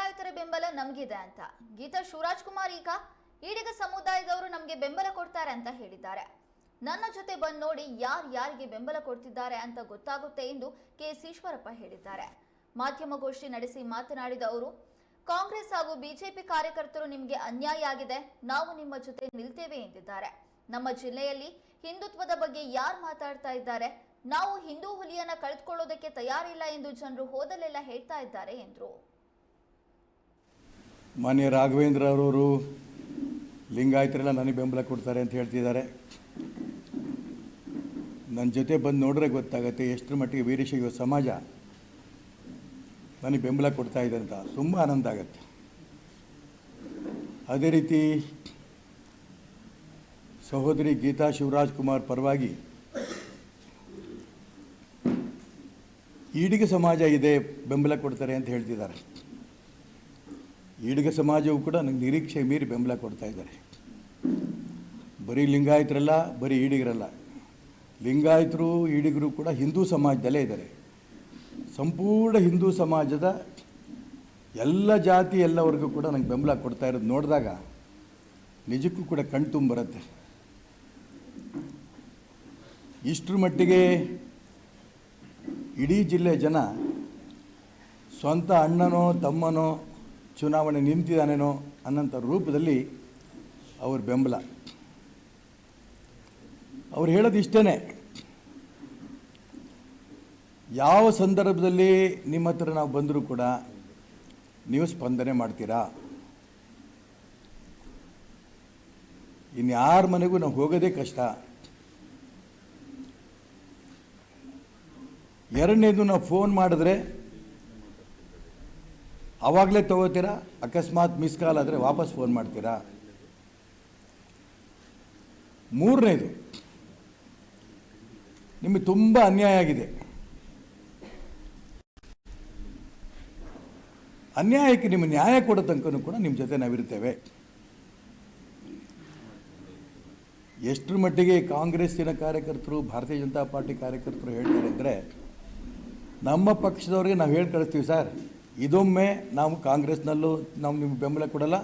ಲಿಂಗಾಯತರ ಬೆಂಬಲ ನಮಗಿದೆ ಅಂತ. ಗೀತಾ ಶಿವರಾಜ್ ಕುಮಾರ್ ಈಗ ಈಡಿಗ ಸಮುದಾಯದವರು ನಮಗೆ ಬೆಂಬಲ ಕೊಡ್ತಾರೆ ಅಂತ ಹೇಳಿದ್ದಾರೆ. ನನ್ನ ಜೊತೆ ಬಂದ್ ನೋಡಿ ಯಾರು ಯಾರಿಗೆ ಬೆಂಬಲ ಕೊಡ್ತಿದ್ದಾರೆ ಅಂತ ಗೊತ್ತಾಗುತ್ತೆ ಎಂದು ಕೆ ಎಸ್ ಈಶ್ವರಪ್ಪ ಹೇಳಿದ್ದಾರೆ. ಮಾಧ್ಯಮಗೋಷ್ಠಿ ನಡೆಸಿ ಮಾತನಾಡಿದ ಅವರು, ಕಾಂಗ್ರೆಸ್ ಹಾಗೂ ಬಿಜೆಪಿ ಕಾರ್ಯಕರ್ತರು ನಿಮಗೆ ಅನ್ಯಾಯ ಆಗಿದೆ, ನಾವು ನಿಮ್ಮ ಜೊತೆ ನಿಲ್ತೇವೆ ಎಂದಿದ್ದಾರೆ. ನಮ್ಮ ಜಿಲ್ಲೆಯಲ್ಲಿ ಹಿಂದುತ್ವದ ಬಗ್ಗೆ ಯಾರು ಮಾತಾಡ್ತಾ ಇದ್ದಾರೆ, ನಾವು ಹಿಂದೂ ಹುಲಿಯನ್ನ ಕಳೆದುಕೊಳ್ಳೋದಕ್ಕೆ ತಯಾರಿಲ್ಲ ಎಂದು ಜನರು ಹೋದಲೆಲ್ಲ ಹೇಳ್ತಾ ಇದ್ದಾರೆ ಎಂದರು. ಮಾನ್ಯ ರಾಘವೇಂದ್ರ ಅವರವರು ಲಿಂಗಾಯತರೆಲ್ಲ ನನಗೆ ಬೆಂಬಲ ಕೊಡ್ತಾರೆ ಅಂತ ಹೇಳ್ತಿದ್ದಾರೆ. ನನ್ನ ಜೊತೆ ಬಂದು ನೋಡಿದ್ರೆ ಗೊತ್ತಾಗುತ್ತೆ ಎಷ್ಟರ ಮಟ್ಟಿಗೆ ವೀರಶೈವ ಸಮಾಜ ನನಗೆ ಬೆಂಬಲ ಕೊಡ್ತಾ ಇದೆ ಅಂತ. ತುಂಬ ಆನಂದ ಆಗುತ್ತೆ. ಅದೇ ರೀತಿ ಸಹೋದರಿ ಗೀತಾ ಶಿವರಾಜ್ ಕುಮಾರ್ ಪರವಾಗಿ ಈಡಿಗೆ ಸಮಾಜ ಇದೆ, ಬೆಂಬಲ ಕೊಡ್ತಾರೆ ಅಂತ ಹೇಳ್ತಿದ್ದಾರೆ. ಈಡಿಗ ಸಮಾಜವು ಕೂಡ ನನಗೆ ನಿರೀಕ್ಷೆ ಮೀರಿ ಬೆಂಬಲ ಕೊಡ್ತಾ ಇದ್ದಾರೆ. ಬರೀ ಲಿಂಗಾಯತರಲ್ಲ, ಬರೀ ಈಡಿಗರಲ್ಲ. ಲಿಂಗಾಯತರು, ಈಡಿಗರು ಕೂಡ ಹಿಂದೂ ಸಮಾಜದಲ್ಲೇ ಇದ್ದಾರೆ. ಸಂಪೂರ್ಣ ಹಿಂದೂ ಸಮಾಜದ ಎಲ್ಲ ಜಾತಿ ಎಲ್ಲವರೆಗೂ ಕೂಡ ನನಗೆ ಬೆಂಬಲ ಕೊಡ್ತಾ ಇರೋದು ನೋಡಿದಾಗ ನಿಜಕ್ಕೂ ಕೂಡ ಕಣ್ತುಂಬ ಬರುತ್ತೆ ಇಷ್ಟರ ಮಟ್ಟಿಗೆ ಇಡೀ ಜಿಲ್ಲೆ ಜನ ಸ್ವಂತ ಅಣ್ಣನೋ, ತಮ್ಮನೋ ಚುನಾವಣೆ ನಿಂತಿದ್ದಾನೇನೋ ಅನ್ನೋಂಥ ರೂಪದಲ್ಲಿ ಅವ್ರ ಬೆಂಬಲ. ಅವ್ರು ಹೇಳೋದು ಇಷ್ಟೇ ಯಾವ ಸಂದರ್ಭದಲ್ಲಿ ನಿಮ್ಮ ಹತ್ರ ನಾವು ಬಂದರೂ ಕೂಡ ನೀವು ಸ್ಪಂದನೆ ಮಾಡ್ತೀರಾ? ಇನ್ಯಾರ ಮನೆಗೂ ನಾವು ಹೋಗೋದೇ ಕಷ್ಟ. ಎರಡನೇದು ನಾವು ಫೋನ್ ಮಾಡಿದ್ರೆ ಆವಾಗಲೇ ತಗೋತೀರಾ? ಅಕಸ್ಮಾತ್ ಮಿಸ್ ಕಾಲ್ ಆದರೆ ವಾಪಸ್ ಫೋನ್ ಮಾಡ್ತೀರಾ? ಮೂರನೇದು. ನಿಮಗೆ ತುಂಬ ಅನ್ಯಾಯ ಆಗಿದೆ. ಅನ್ಯಾಯಕ್ಕೆ ನಿಮ್ಮ ನ್ಯಾಯ ಕೊಡೋ ತನಕನೂ ಕೂಡ ನಿಮ್ಮ ಜೊತೆ ನಾವಿರ್ತೇವೆ ಎಷ್ಟರ ಮಟ್ಟಿಗೆ ಕಾಂಗ್ರೆಸ್ಸಿನ ಕಾರ್ಯಕರ್ತರು, ಭಾರತೀಯ ಜನತಾ ಪಾರ್ಟಿ ಕಾರ್ಯಕರ್ತರು ಹೇಳ್ತಾರೆ ಅಂದರೆ, ನಮ್ಮ ಪಕ್ಷದವ್ರಿಗೆ ನಾವು ಹೇಳಿ ಕಳಿಸ್ತೀವಿ ಸರ್. ಇದೊಮ್ಮೆ ನಾವು ಕಾಂಗ್ರೆಸ್ನಲ್ಲೂ ನಾವು ನಿಮ್ಗೆ ಬೆಂಬಲ ಕೊಡಲ್ಲ,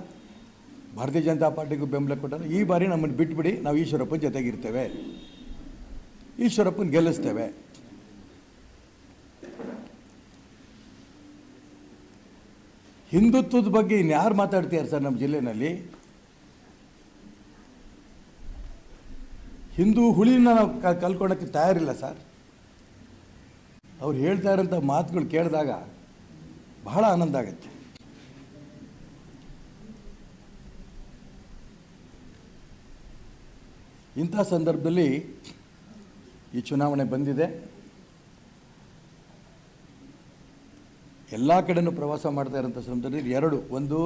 ಭಾರತೀಯ ಜನತಾ ಪಾರ್ಟಿಗೂ ಬೆಂಬಲ ಕೊಡಲ್ಲ. ಈ ಬಾರಿ ನಮ್ಮನ್ನು ಬಿಟ್ಬಿಡಿ, ನಾವು ಈಶ್ವರಪ್ಪನ ಜೊತೆಗಿರ್ತೇವೆ. ಈಶ್ವರಪ್ಪನ ಗೆಲ್ಲಿಸ್ತೇವೆ. ಹಿಂದುತ್ವದ ಬಗ್ಗೆ ಇನ್ಯಾರು ಮಾತಾಡ್ತೀಯಾರು ಸರ್ ನಮ್ಮ ಜಿಲ್ಲೆಯಲ್ಲಿ ಹಿಂದೂ ಹುಳಿನ ನಾವು ಕಲ್ಕೊಳ್ಳೋಕ್ಕೆ ತಯಾರಿಲ್ಲ ಸರ್. ಅವ್ರು ಹೇಳ್ತಾ ಇರೋಂಥ ಮಾತುಗಳು ಕೇಳಿದಾಗ ಬಹಳ ಆನಂದ ಆಗುತ್ತೆ. ಇಂಥ ಸಂದರ್ಭದಲ್ಲಿ ಈ ಚುನಾವಣೆ ಬಂದಿದೆ. ಎಲ್ಲ ಕಡೆನೂ ಪ್ರವಾಸ ಮಾಡ್ತಾ ಇರೋಂಥ ಸಂದರ್ಭದಲ್ಲಿ ಎರಡು, ಒಂದು,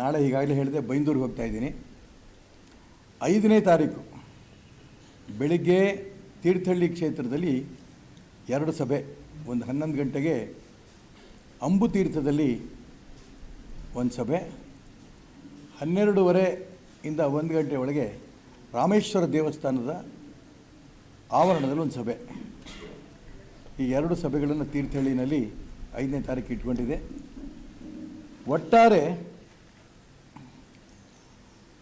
ನಾಳೆ ಈಗಾಗಲೇ ಹೇಳಿದೆ, ಬೈಂದೂರಿಗೆ ಹೋಗ್ತಾ ಇದ್ದೀನಿ. ಐದನೇ ತಾರೀಕು, ಬೆಳಿಗ್ಗೆ ತೀರ್ಥಹಳ್ಳಿ ಕ್ಷೇತ್ರದಲ್ಲಿ ಎರಡು ಸಭೆ, ಒಂದು ಹನ್ನೊಂದು ಗಂಟೆಗೆ ಅಂಬು ತೀರ್ಥದಲ್ಲಿ ಒಂದು ಸಭೆ, ಹನ್ನೆರಡೂವರೆ ಇಂದ ಒಂದು ಗಂಟೆ ಒಳಗೆ ರಾಮೇಶ್ವರ ದೇವಸ್ಥಾನದ ಆವರಣದಲ್ಲಿ ಒಂದು ಸಭೆ. ಈ ಎರಡು ಸಭೆಗಳನ್ನು ತೀರ್ಥಹಳ್ಳಿನಲ್ಲಿ ಐದನೇ ತಾರೀಕು ಇಟ್ಕೊಂಡಿದೆ. ಒಟ್ಟಾರೆ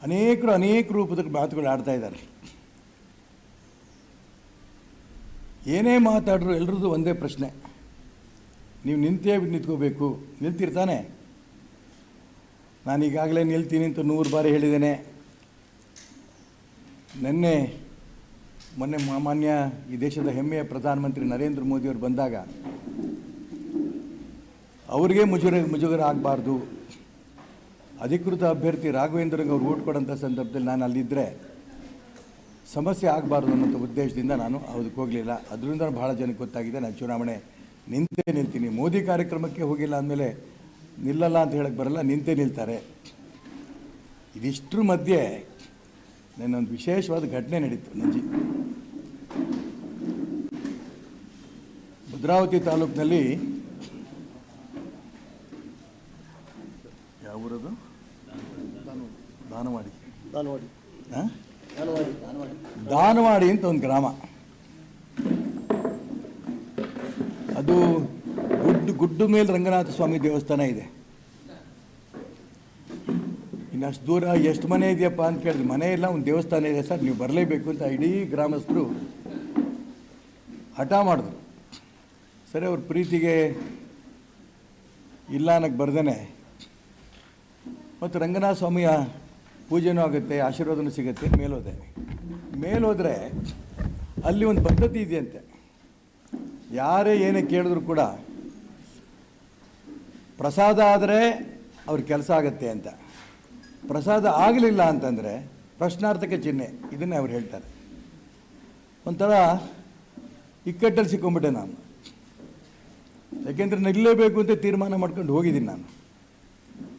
ಅನೇಕರು ಅನೇಕ ರೂಪದ ಮಾತುಗಳು ಆಡ್ತಾ ಇದ್ದಾರೆ. ಏನೇ ಮಾತಾಡಿದ್ರು ಎಲ್ರದ್ದು ಒಂದೇ ಪ್ರಶ್ನೆ. ನೀವು ನಿಂತೇ ನಿಂತ್ಕೋಬೇಕು. ನಿಲ್ತಿರ್ತಾನೆ? ನಾನು ಈಗಾಗಲೇ ನಿಲ್ತೀನಿ ಅಂತ ನೂರು ಬಾರಿ ಹೇಳಿದ್ದೇನೆ. ನಿನ್ನೆ, ಮೊನ್ನೆ ಮಾನ್ಯ ಈ ದೇಶದ ಹೆಮ್ಮೆಯ ಪ್ರಧಾನಮಂತ್ರಿ ನರೇಂದ್ರ ಮೋದಿಯವರು ಬಂದಾಗ, ಅವರಿಗೆ ಮುಜುಗರ ಮುಜುಗರ ಆಗಬಾರ್ದು. ಅಧಿಕೃತ ಅಭ್ಯರ್ಥಿ ರಾಘವೇಂದ್ರಗೆ ಅವ್ರು ಓಟ್ ಕೊಡೋಂಥ ಸಂದರ್ಭದಲ್ಲಿ ನಾನು ಅಲ್ಲಿದ್ದರೆ ಸಮಸ್ಯೆ ಆಗಬಾರ್ದು ಅನ್ನೋಂಥ ಉದ್ದೇಶದಿಂದ ನಾನು ಅದಕ್ಕೆ ಹೋಗಲಿಲ್ಲ. ಅದರಿಂದ ಭಾಳ ಜನಕ್ಕೆ ಗೊತ್ತಾಗಿದೆ, ನಾನು ಚುನಾವಣೆ ನಿಂತೇ ನಿಲ್ತೀನಿ ಮೋದಿ ಕಾರ್ಯಕ್ರಮಕ್ಕೆ ಹೋಗಿಲ್ಲ ಅಂದಮೇಲೆ ನಿಲ್ಲಲ್ಲ ಅಂತ ಹೇಳಕ್ಕೆ ಬರಲ್ಲ ನಿಂತೇ ನಿಲ್ತಾರೆ. ಇದಿಷ್ಟರ ಮಧ್ಯೆ ನನ್ನೊಂದು ವಿಶೇಷವಾದ ಘಟನೆ ನಡೀತು ನಂಜಿ. ಭದ್ರಾವತಿ ತಾಲೂಕಿನಲ್ಲಿ ಯಾವ ಊರದು? ದಾನವಾಡಿ ದಾನವಾಡಿ ಹಾಂ? ದಾನವಾಡಿ ದಾನವಾಡಿ ದಾನವಾಡಿ ಅಂತ ಒಂದು ಗ್ರಾಮ. ಅದು ಗುಡ್ಡು ಗುಡ್ಡು ಮೇಲೆ ರಂಗನಾಥ ಸ್ವಾಮಿ ದೇವಸ್ಥಾನ ಇದೆ. ಇನ್ನು ಅಷ್ಟು ದೂರ ಎಷ್ಟು ಮನೆ ಇದೆಯಪ್ಪ ಅಂತ ಕೇಳಿದ್ರೆ ಮನೆ ಇಲ್ಲ, ಒಂದು ದೇವಸ್ಥಾನ ಇದೆ ಸರ್, ನೀವು ಬರಲೇಬೇಕು ಅಂತ ಇಡೀ ಗ್ರಾಮಸ್ಥರು ಹಠ ಮಾಡಿದ್ರು. ಸರಿ, ಅವ್ರ ಪ್ರೀತಿಗೆ ಇಲ್ಲ ಅನ್ನಕ್ಕೆ ಬರ್ದೇನೆ. ಮತ್ತು ರಂಗನಾಥ ಸ್ವಾಮಿಯ ಪೂಜೆನೂ ಆಗುತ್ತೆ, ಆಶೀರ್ವಾದನೂ ಸಿಗುತ್ತೆ ಮೇಲೋದೆ ಮೇಲೋದ್ರೆ ಅಲ್ಲಿ ಒಂದು ಪದ್ಧತಿ ಇದೆಯಂತೆ. ಯಾರೇ ಏನೇ ಕೇಳಿದ್ರು ಕೂಡ ಪ್ರಸಾದ ಆದರೆ ಅವ್ರ ಕೆಲಸ ಆಗುತ್ತೆ ಅಂತ. ಪ್ರಸಾದ ಆಗಲಿಲ್ಲ ಅಂತಂದರೆ ಪ್ರಶ್ನಾರ್ಥಕ ಚಿಹ್ನೆ, ಇದನ್ನೇ ಅವ್ರು ಹೇಳ್ತಾರೆ. ಒಂಥರ ಇಕ್ಕಟ್ಟಲ್ಲಿ ಸಿಕ್ಕೊಂಬಿಟ್ಟೆ ನಾನು. ಯಾಕೆಂದರೆ ನಿಲ್ಲಲೇಬೇಕು ಅಂತ ತೀರ್ಮಾನ ಮಾಡ್ಕೊಂಡು ಹೋಗಿದ್ದೀನಿ ನಾನು.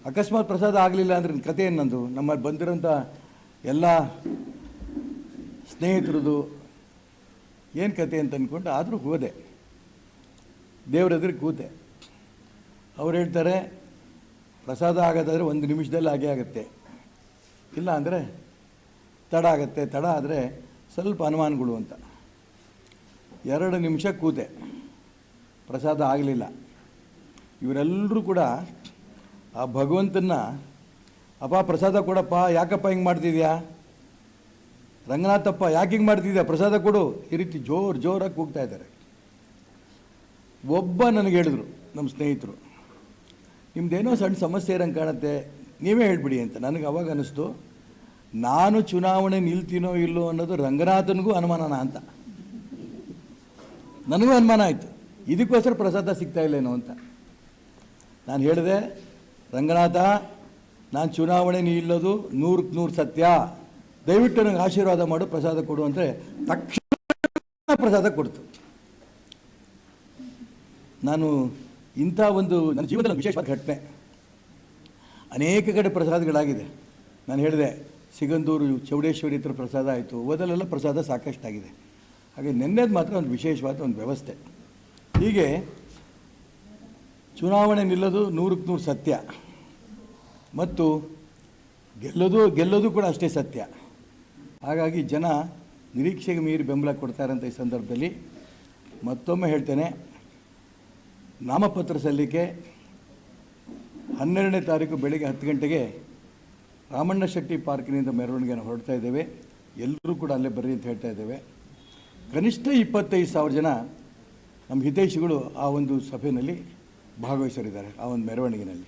ಅಕಸ್ಮಾತ್ ಪ್ರಸಾದ ಆಗಲಿಲ್ಲ ಅಂದ್ರೆ ಕತೆ ಏನು ನಂದು ನಮ್ಮಲ್ಲಿ ಬಂದಿರೋಂಥ ಎಲ್ಲ ಸ್ನೇಹಿತರದು ಏನು ಕತೆ ಅಂತ ಅಂದ್ಕೊಂಡು ಆದರೂ ಹೋದೆ. ದೇವ್ರ ಎದುರು ಕೂತೆ. ಅವ್ರು ಹೇಳ್ತಾರೆ, ಪ್ರಸಾದ ಆಗೋದಾದರೆ ಒಂದು ನಿಮಿಷದಲ್ಲಿ ಹಾಗೆ ಆಗುತ್ತೆ. ಇಲ್ಲ ಅಂದರೆ ತಡ ಆಗುತ್ತೆ, ತಡ ಆದರೆ ಸ್ವಲ್ಪ ಅನುಮಾನಗಳು ಅಂತ. ಎರಡು ನಿಮಿಷ ಕೂತೆ. ಪ್ರಸಾದ ಆಗಲಿಲ್ಲ. ಇವರೆಲ್ಲರೂ ಕೂಡ ಆ ಭಗವಂತನ ಅಪ್ಪ ಪ್ರಸಾದ ಕೊಡಪ್ಪ, ಯಾಕಪ್ಪ ಹಿಂಗೆ ಮಾಡ್ತಿದ್ಯಾ? ರಂಗನಾಥಪ್ಪ, ಯಾಕೆ ಹಿಂಗೆ ಮಾಡ್ತಿದ್ಯಾ? ಪ್ರಸಾದ ಕೊಡು. ಈ ರೀತಿ ಜೋರು ಜೋರಾಗಿ ಕೂಗ್ತಾ ಇದ್ದಾರೆ. ಒಬ್ಬ ನನಗೆ ಹೇಳಿದ್ರು, ನಮ್ಮ ಸ್ನೇಹಿತರು ನಿಮ್ಮದೇನೋ ಸಣ್ಣ ಸಮಸ್ಯೆ ಇರಂಗೆ ಕಾಣುತ್ತೆ, ನೀವೇ ಹೇಳ್ಬಿಡಿ ಅಂತ. ನನಗೆ ಅವಾಗ ಅನ್ನಿಸ್ತು, ನಾನು ಚುನಾವಣೆ ನಿಲ್ತೀನೋ ಇಲ್ಲೋ ಅನ್ನೋದು ರಂಗನಾಥನಿಗೂ ಅನುಮಾನನ ಅಂತ. ನನಗೂ ಅನುಮಾನ ಆಯಿತು, ಇದಕ್ಕೋಸ್ಕರ ಪ್ರಸಾದ ಸಿಗ್ತಾ ಇಲ್ಲೇನೋ ಅಂತ. ನಾನು ಹೇಳಿದೆ, ರಂಗನಾಥ, ನಾನು ಚುನಾವಣೆ ನಿಲ್ಲೋದು ನೂರಕ್ಕೆ ನೂರು ಸತ್ಯ. ದಯವಿಟ್ಟು ನನಗೆ ಆಶೀರ್ವಾದ ಮಾಡು, ಪ್ರಸಾದ ಕೊಡು ಅಂದರೆ ತಕ್ಷಣ ಪ್ರಸಾದ ಕೊಡ್ತು. ನಾನು ಇಂಥ ಒಂದು ನನ್ನ ಜೀವನದಲ್ಲಿ ವಿಶೇಷವಾದ ಘಟನೆ. ಅನೇಕ ಕಡೆ ಪ್ರಸಾದಗಳಾಗಿದೆ. ನಾನು ಹೇಳಿದೆ, ಸಿಗಂದೂರು, ಚೌಡೇಶ್ವರಿ ಹತ್ರ ಪ್ರಸಾದ ಆಯಿತು. ಓದಲೆಲ್ಲ ಪ್ರಸಾದ ಸಾಕಷ್ಟಾಗಿದೆ. ಹಾಗೆ ನೆನ್ನೆದು ಮಾತ್ರ ಒಂದು ವಿಶೇಷವಾದ ಒಂದು ವ್ಯವಸ್ಥೆ. ಹೀಗೆ ಚುನಾವಣೆ ನಿಲ್ಲೋದು ನೂರಕ್ಕೆ ನೂರು ಸತ್ಯ. ಮತ್ತು ಗೆಲ್ಲೋದು ಗೆಲ್ಲೋದು ಕೂಡ ಅಷ್ಟೇ ಸತ್ಯ. ಹಾಗಾಗಿ ಜನ ನಿರೀಕ್ಷೆಗೆ ಮೀರಿ ಬೆಂಬಲ ಕೊಡ್ತಾರಂತ ಈ ಸಂದರ್ಭದಲ್ಲಿ ಮತ್ತೊಮ್ಮೆ ಹೇಳ್ತೇನೆ ನಾಮಪತ್ರ ಸಲ್ಲಿಕೆ ಹನ್ನೆರಡನೇ ತಾರೀಕು ಬೆಳಗ್ಗೆ ಹತ್ತು ಗಂಟೆಗೆ ರಾಮಣ್ಣ ಶೆಟ್ಟಿ ಪಾರ್ಕಿನಿಂದ ಮೆರವಣಿಗೆಯನ್ನು ಹೊರಡ್ತಾ ಇದ್ದೇವೆ. ಎಲ್ಲರೂ ಕೂಡ ಅಲ್ಲೇ ಬರ್ರಿ ಅಂತ ಹೇಳ್ತಾ ಇದ್ದೇವೆ. ಕನಿಷ್ಠ ಇಪ್ಪತ್ತೈದು ಸಾವಿರ ಜನ ನಮ್ಮ ಹಿತೈಷಿಗಳು ಆ ಒಂದು ಸಭೆಯಲ್ಲಿ ಭಾಗವಹಿಸಲಿದ್ದಾರೆ, ಆ ಒಂದು ಮೆರವಣಿಗೆಯಲ್ಲಿ.